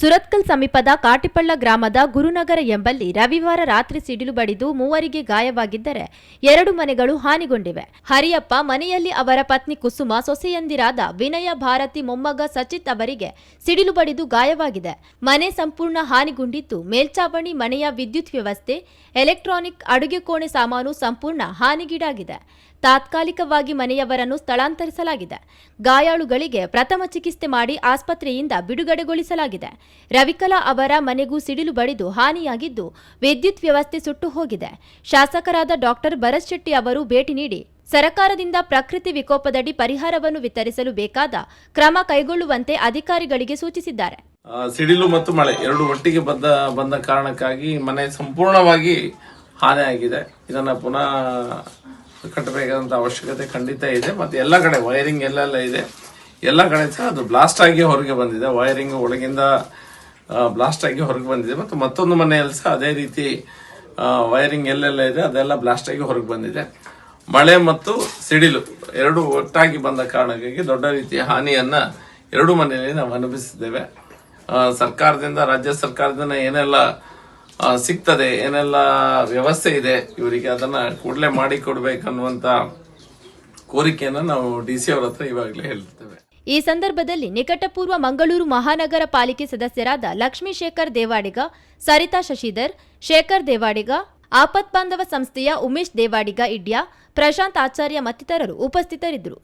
ಸುರತ್ಕಲ್ ಸಮೀಪದ ಕಾಟಿಪಳ್ಳ ಗ್ರಾಮದ ಗುರುನಗರ ಎಂಬಲ್ಲಿ ರವಿವಾರ ರಾತ್ರಿ ಸಿಡಿಲು ಬಡಿದು ಮೂವರಿಗೆ ಗಾಯವಾಗಿದ್ದರೆ ಎರಡು ಮನೆಗಳು ಹಾನಿಗೊಂಡಿವೆ. ಹರಿಯಪ್ಪ ಮನೆಯಲ್ಲಿ ಅವರ ಪತ್ನಿ ಕುಸುಮ ಸೊಸೆಯಂದಿರಾದ ವಿನಯ ಭಾರತಿ ಮೊಮ್ಮಗ ಸಚಿತ್ ಅವರಿಗೆ ಸಿಡಿಲು ಬಡಿದು ಗಾಯವಾಗಿದೆ. ಮನೆ ಸಂಪೂರ್ಣ ಹಾನಿಗೊಂಡಿದ್ದು ಮೇಲ್ಚಾವಣಿ ಮನೆಯ ವಿದ್ಯುತ್ ವ್ಯವಸ್ಥೆ, ಎಲೆಕ್ಟ್ರಾನಿಕ್ ಅಡುಗೆ ಕೋಣೆ ಸಾಮಾನು ಸಂಪೂರ್ಣ ಹಾನಿಗೀಡಾಗಿದೆ. ತಾತ್ಕಾಲಿಕವಾಗಿ ಮನೆಯವರನ್ನು ಸ್ಥಳಾಂತರಿಸಲಾಗಿದೆ. ಗಾಯಾಳುಗಳಿಗೆ ಪ್ರಥಮ ಚಿಕಿತ್ಸೆ ಮಾಡಿ ಆಸ್ಪತ್ರೆಯಿಂದ ಬಿಡುಗಡೆಗೊಳಿಸಲಾಗಿದೆ. ರವಿಕಲಾ ಅವರ ಮನೆಗೂ ಸಿಡಿಲು ಬಡಿದು ಹಾನಿಯಾಗಿದ್ದು ವಿದ್ಯುತ್ ವ್ಯವಸ್ಥೆ ಸುಟ್ಟು ಹೋಗಿದೆ. ಶಾಸಕರಾದ ಡಾಕ್ಟರ್ ಭರತ್ ಶೆಟ್ಟಿ ಅವರು ಭೇಟಿ ನೀಡಿ ಸರಕಾರದಿಂದ ಪ್ರಕೃತಿ ವಿಕೋಪದಡಿ ಪರಿಹಾರವನ್ನು ವಿತರಿಸಲು ಬೇಕಾದ ಕ್ರಮ ಕೈಗೊಳ್ಳುವಂತೆ ಅಧಿಕಾರಿಗಳಿಗೆ ಸೂಚಿಸಿದ್ದಾರೆ. ಸಿಡಿಲು ಮತ್ತು ಮಳೆ ಎರಡು ಒಟ್ಟಿಗೆ ಬಂದ ಬಂದ ಕಾರಣಕ್ಕಾಗಿ ಮನೆ ಸಂಪೂರ್ಣವಾಗಿ ಹಾನಿಯಾಗಿದೆ ಇದನ್ನು ಪುನಃ ಕಟ್ಟಬೇಕಾದಂತ ಅವಶ್ಯಕತೆ ಖಂಡಿತ ಇದೆ. ಮತ್ತೆ ಎಲ್ಲ ಕಡೆ ವೈರಿಂಗ್ ಎಲ್ಲೆಲ್ಲ ಇದೆ. ಎಲ್ಲ ಕಡೆ ಸಹ ಅದು ಬ್ಲಾಸ್ಟ್ ಆಗಿ ಹೊರಗೆ ಬಂದಿದೆ. ವೈರಿಂಗ್ ಒಳಗಿಂದ ಬ್ಲಾಸ್ಟ್ ಆಗಿ ಹೊರಗೆ ಬಂದಿದೆ. ಮತ್ತು ಮತ್ತೊಂದು ಮನೆಯಲ್ಲಿ ಸಹ ಅದೇ ರೀತಿ ವೈರಿಂಗ್ ಎಲ್ಲೆಲ್ಲ ಇದೆ, ಅದೆಲ್ಲ ಬ್ಲಾಸ್ಟ್ ಆಗಿ ಹೊರಗೆ ಬಂದಿದೆ. ಮಳೆ ಮತ್ತು ಸಿಡಿಲು ಎರಡು ಒಟ್ಟಾಗಿ ಬಂದ ಕಾರಣಕ್ಕಾಗಿ ದೊಡ್ಡ ರೀತಿಯ ಹಾನಿಯನ್ನ ಎರಡು ಮನೆಯಲ್ಲಿ ನಾವು ಅನುಭವಿಸಿದ್ದೇವೆ. ಸರ್ಕಾರದಿಂದ, ರಾಜ್ಯ ಸರ್ಕಾರದಿಂದ ಏನೆಲ್ಲ ಸಿಗ್ತದೆ, ಏನೆಲ್ಲ ವ್ಯವಸ್ಥೆ ಇದೆ, ಇವರಿಗೆ ಅದನ್ನ ಕೂಡಲೇ ಮಾಡಿಕೊಡ್ಬೇಕನ್ನುವಂಥ ಕೋರಿಕೆಯನ್ನ ನಾವು ಡಿ ಸಿ ಅವ್ರ ಹತ್ರ ಇವಾಗಲೇ ಹೇಳ್ತೇವೆ. ಈ ಸಂದರ್ಭದಲ್ಲಿ ನಿಕಟಪೂರ್ವ ಮಂಗಳೂರು ಮಹಾನಗರ ಪಾಲಿಕೆ ಸದಸ್ಯರಾದ ಲಕ್ಷ್ಮೀ ಶೇಖರ್ ದೇವಾಡಿಗ, ಸರಿತಾ ಶಶಿಧರ್, ಶೇಖರ್ ದೇವಾಡಿಗ, ಆಪತ್ ಬಾಂಧವ ಸಂಸ್ಥೆಯ ಉಮೇಶ್ ದೇವಾಡಿಗ, ಇಡ್ಯಾ, ಪ್ರಶಾಂತ್ ಆಚಾರ್ಯ ಮತ್ತಿತರರು ಉಪಸ್ಥಿತರಿದ್ದರು.